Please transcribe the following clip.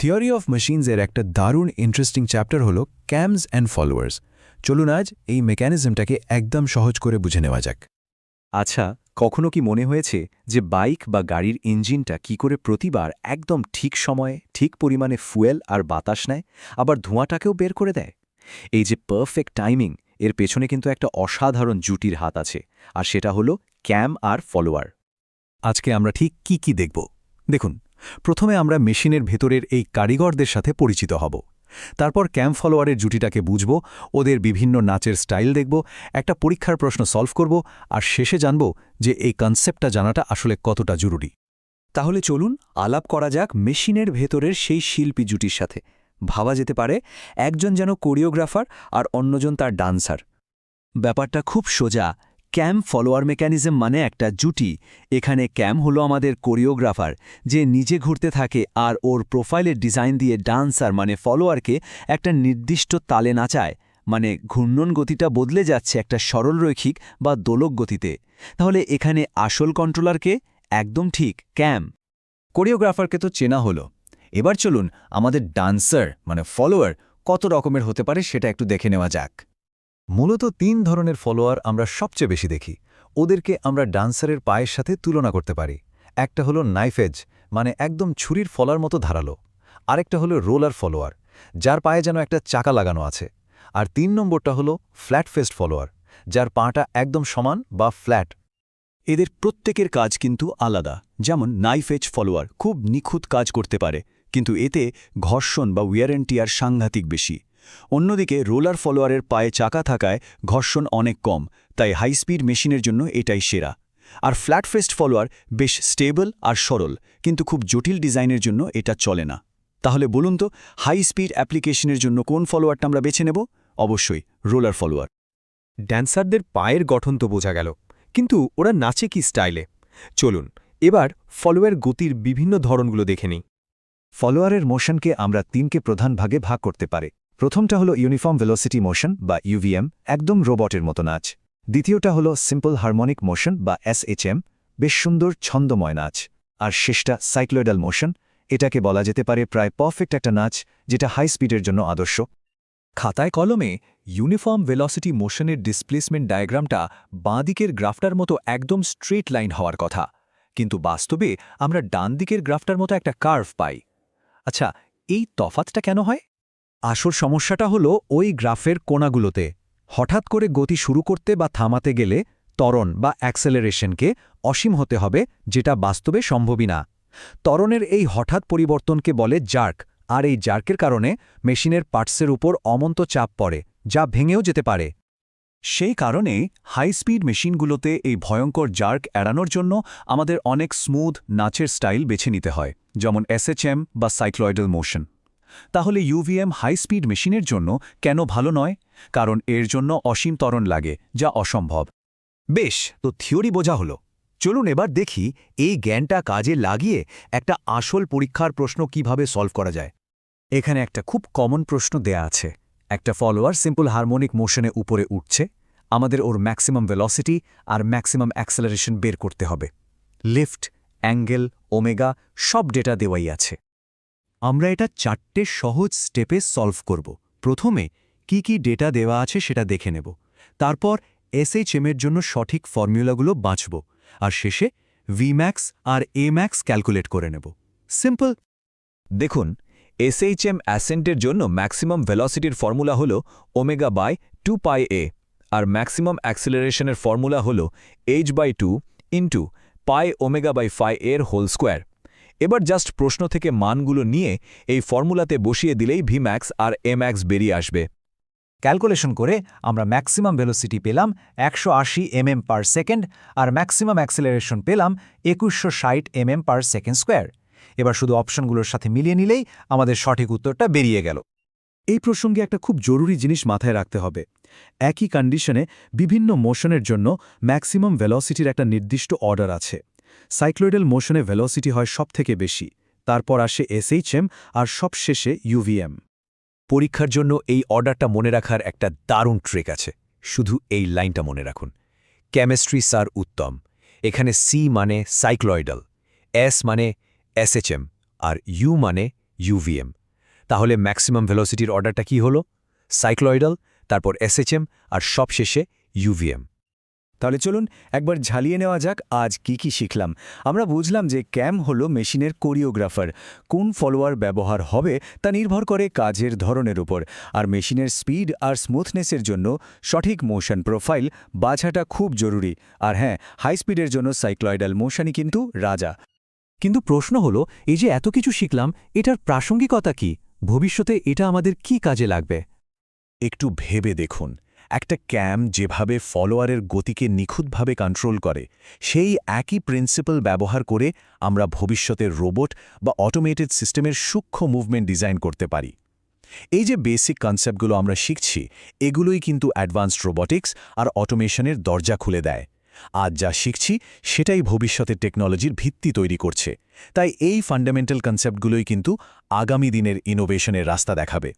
Theory of মেশিনসের একটা দারুণ interesting chapter হলো ক্যামস অ্যান্ড ফলোয়ার্স চলুন আজ এই মেকানিজমটাকে একদম সহজ করে বুঝে নেওয়া যাক। আচ্ছা কখনো কি মনে হয়েছে যে বাইক বা গাড়ির ইঞ্জিনটা কি করে প্রতিবার একদম ঠিক সময়ে, ঠিক পরিমাণে ফুয়েল আর বাতাস নেয়, আবার ধোঁয়াটাকেও বের করে দেয়? এই যে পারফেক্ট টাইমিং এর পেছনে কিন্তু একটা অসাধারণ জুটির হাত আছে, আর সেটা হলো ক্যাম আর ফলোয়ার আজকে আমরা ঠিক কি কি দেখব? দেখুন প্রথমে আমরা মেশিনের ভেতরের এই কারিগরদের সাথে পরিচিত হব। তারপর ক্যাম্প ফলোয়ারের জুটিটাকে বুঝব, ওদের বিভিন্ন নাচের স্টাইল দেখব, একটা পরীক্ষার প্রশ্ন সলভ করব, আর শেষে জানব যে এই কনসেপ্টটা জানাটা আসলে কতটা জরুরি। তাহলে চলুন আলাপ করা যাক মেশিনের ভেতরের সেই শিল্পী জুটির সাথে। ভাবা যেতে পারে, একজন যেন কোরিওগ্রাফার আর অন্যজন তার ডান্সার। ব্যাপারটা খুব সোজা ক্যাম ফলোয়ার মেকানিজম মানে একটা জুটি। এখানে ক্যাম হলো আমাদের কোরিওগ্রাফার, যে নিজে ঘুরতে থাকে আর ওর প্রোফাইলের ডিজাইন দিয়ে ডান্সার মানে ফলোয়ারকে একটা নির্দিষ্ট তালে নাচায় মানে ঘূর্ণন গতিটা বদলে যাচ্ছে একটা সরলরৈখিক বা দোলক গতিতে। তাহলে এখানে আসল কন্ট্রোলারকে? একদম ঠিক, ক্যাম। কোরিওগ্রাফারকে তো চেনা হলো। এবার চলুন আমাদের ডান্সার মানে ফলোয়ার কত রকমের হতে পারে সেটা একটু দেখে নেওয়া যাক। মূলত তিন ধরনের ফলোয়ার আমরা সবচেয়ে বেশি দেখি। ওদেরকে আমরা ডান্সারের পায়ের সাথে তুলনা করতে পারি। একটা হলো নাইফেজ মানে একদম ছুরির ফলার মতো ধারালো। আরেকটা হলো রোলার ফলোয়ার যার পায়ে যেন একটা চাকা লাগানো আছে। আর তিন নম্বরটা হলো ফ্ল্যাট ফেস্ট ফলোয়ার যার পাটা একদম সমান বা ফ্ল্যাট এদের প্রত্যেকের কাজ কিন্তু আলাদা। যেমন নাইফেজ ফলোয়ার খুব নিখুঁত কাজ করতে পারে, কিন্তু এতে ঘর্ষণ বা উইয়ারেন্টিয়ার সাংঘাতিক বেশি। অন্যদিকে রোলার ফলোয়ারের পায়ে চাকা থাকায় ঘর্ষণ অনেক কম তাই হাই স্পিড মেশিনের জন্য এটাই সেরা। আর ফ্ল্যাট ফেস্ট ফলোয়ার বেশ স্টেবল আর সরল কিন্তু খুব জটিল ডিজাইনের জন্য এটা চলে না। তাহলে বলুন তো হাই স্পিড অ্যাপ্লিকেশনের জন্য কোন ফলোয়ারটা আমরা বেছে নেব? অবশ্যই রোলার ফলোয়ার। ড্যান্সারদের পায়ের গঠন তো বোঝা গেল কিন্তু ওরা নাচে কি স্টাইলে? চলুন এবার ফলোয়ার গতির বিভিন্ন ধরনগুলো দেখে নিই। ফলোয়ারের মোশনকে আমরা তিনকে প্রধান ভাগে ভাগ করতে পারে। প্রথমটা হলো ইউনিফর্ম ভেলোসিটি মোশন বা ইউভিএম একদম রোবটের মতো নাচ দ্বিতীয়টা হলো সিম্পল হারমোনিক মোশন বা এসএচএম বেশ সুন্দর ছন্দময় নাচ। আর শেষটা সাইক্লোয়েডাল মোশন, এটাকে বলা যেতে পারে প্রায় পারফেক্ট একটা নাচ, যেটা হাই স্পিডের জন্য আদর্শ। খাতায় কলমে ইউনিফর্ম ভেলোসিটি মোশনের ডিসপ্লেসমেন্ট ডায়াগ্রামটা বাঁদিকের গ্রাফটার মতো একদম স্ট্রেট লাইন হওয়ার কথা। কিন্তু বাস্তবে আমরা ডান দিকের গ্রাফটার মতো একটা কার্ভ পাই। আচ্ছা এই তফাতটা কেন হয়? আসল সমস্যাটা হলো ওই গ্রাফের কোণাগুলোতে। হঠাৎ করে গতি শুরু করতে বা থামাতে গেলে ত্বরণ বা অ্যাক্সেলারেশনকে অসীম হতে হবে, যেটা বাস্তবে সম্ভবই না। ত্বরণের এই হঠাৎ পরিবর্তনকে বলে জার্ক, আর এই জার্কের কারণে মেশিনের পার্টসের উপর অমন্ত চাপ পড়ে, যা ভেঙেও যেতে পারে। সেই কারণে হাই স্পিড মেশিনগুলোতে এই ভয়ঙ্কর জার্ক এড়ানোর জন্য আমাদের অনেক স্মুথ, নাচের স্টাইল বেছে নিতে হয়, যেমন এসএচএম বা সাইক্লয়েডাল মোশন। তাহলে ইউভিএম হাই স্পিড মেশিনের জন্য কেন ভালো নয়? কারণ এর জন্য অসীম ত্বরণ লাগে, যা অসম্ভব। বেশ, তো থিওরি বোঝা হলো। চলুন এবার দেখি এই জ্ঞানটা কাজে লাগিয়ে একটা আসল পরীক্ষার প্রশ্ন কীভাবে সলভ করা যায়। এখানে একটা খুব কমন প্রশ্ন দেয়া আছে। একটা ফলোয়ার সিম্পল হারমোনিক মোশনে উপরে উঠছে। আমাদের ওর ম্যাক্সিমাম ভেলসিটি আর ম্যাক্সিমাম অ্যাক্সেলারেশন বের করতে হবে। লিফট অ্যাঙ্গেল ওমেগা সব ডেটা দেওয়াই আছে। আমরা এটা চারটে সহজ স্টেপে সলভ করব। প্রথমে কি কি ডেটা দেওয়া আছে সেটা দেখে নেব। তারপর এসএইচএমের জন্য সঠিক ফর্মুলাগুলো বাঁচব। আর শেষে ভিম্যাক্স আর এম্যাক্স ক্যালকুলেট করে নেব। সিম্পল দেখুন এসএইচএম অ্যাসেন্টের জন্য ম্যাক্সিমাম ভেলোসিটির ফর্মুলা হল ওমেগা বাই টু পাই এ আর ম্যাক্সিমাম অ্যাক্সিলারেশনের ফর্মুলা হল H by two into pi omega by phi এর হোল স্কোয়ার এবার জাস্ট প্রশ্ন থেকে মানগুলো নিয়ে এই ফর্মুলাতে বসিয়ে দিলেই ভিম্যাক্স আর এম্যাক্স বেরিয়ে আসবে। ক্যালকুলেশন করে আমরা ম্যাক্সিমাম ভেলোসিটি পেলাম একশো আশি এমএম পার সেকেন্ড আর ম্যাক্সিমাম অ্যাক্সেলারেশন পেলাম একুশশো ষাট এমএম পার সেকেন্ড স্কোয়ার এবার শুধু অপশনগুলোর সাথে মিলিয়ে নিলেই আমাদের সঠিক উত্তরটা বেরিয়ে গেল। এই প্রসঙ্গে একটা খুব জরুরি জিনিস মাথায় রাখতে হবে। একই কন্ডিশনে বিভিন্ন মোশনের জন্য ম্যাক্সিমাম ভেলোসিটির একটা নির্দিষ্ট অর্ডার আছে। সাইক্লোইডাল মোশনে ভেলোসিটি হয় সবথেকে বেশি, তারপর আসে এসএইচএম আর সবশেষে ইউভিএম। পরীক্ষার জন্য এই অর্ডারটা মনে রাখার একটা দারুণ ট্রেক আছে, শুধু এই লাইনটা মনে রাখুন। কেমিস্ট্রি স্যার উত্তম, এখানে সি মানে সাইক্লয়েডাল, এস মানে এসএচএম আর ইউ মানে ইউভিএম। তাহলে ম্যাক্সিমাম ভেলোসিটির অর্ডারটা কি হলো? সাইক্লয়েডাল, তারপর এসএচএম আর সবশেষে ইউভিএম। তাহলে চলুন একবার ঝালিয়ে নেওয়া যাক আজ কি কি শিখলাম। আমরা বুঝলাম যে ক্যাম হলো মেশিনের কোরিওগ্রাফার। কোন ফলোয়ার ব্যবহার হবে তা নির্ভর করে কাজের ধরনের উপর। আর মেশিনের স্পিড আর স্মুথনেসের জন্য সঠিক মোশন প্রোফাইল বাছাটা খুব জরুরি। আর হ্যাঁ হাই স্পিডের জন্য সাইক্লয়েডাল মোশনই কিন্তু রাজা। কিন্তু প্রশ্ন হলো, এই যে এত কিছু শিখলাম, এটার প্রাসঙ্গিকতা কি? ভবিষ্যতে এটা আমাদের কি কাজে লাগবে? একটু ভেবে দেখুন। একটা ক্যাম যেভাবে ফলোয়ারের গতিকে নিখুঁতভাবে কন্ট্রোল করে, সেই একই প্রিন্সিপাল ব্যবহার করে আমরা ভবিষ্যতের রোবট বা অটোমেটেড সিস্টেমের সূক্ষ্ম মুভমেন্ট ডিজাইন করতে পারি। এই যে বেসিক কনসেপ্টগুলো আমরা শিখছি, এগুলোই কিন্তু অ্যাডভান্সড রোবটিক্স আর অটোমেশনের দরজা খুলে দেয়। আজ যা শিখছি, সেটাই ভবিষ্যতের টেকনোলজির ভিত্তি তৈরি করছে। তাই এই ফান্ডামেন্টাল কনসেপ্টগুলোই কিন্তু আগামী দিনের ইনোভেশনের রাস্তা দেখাবে।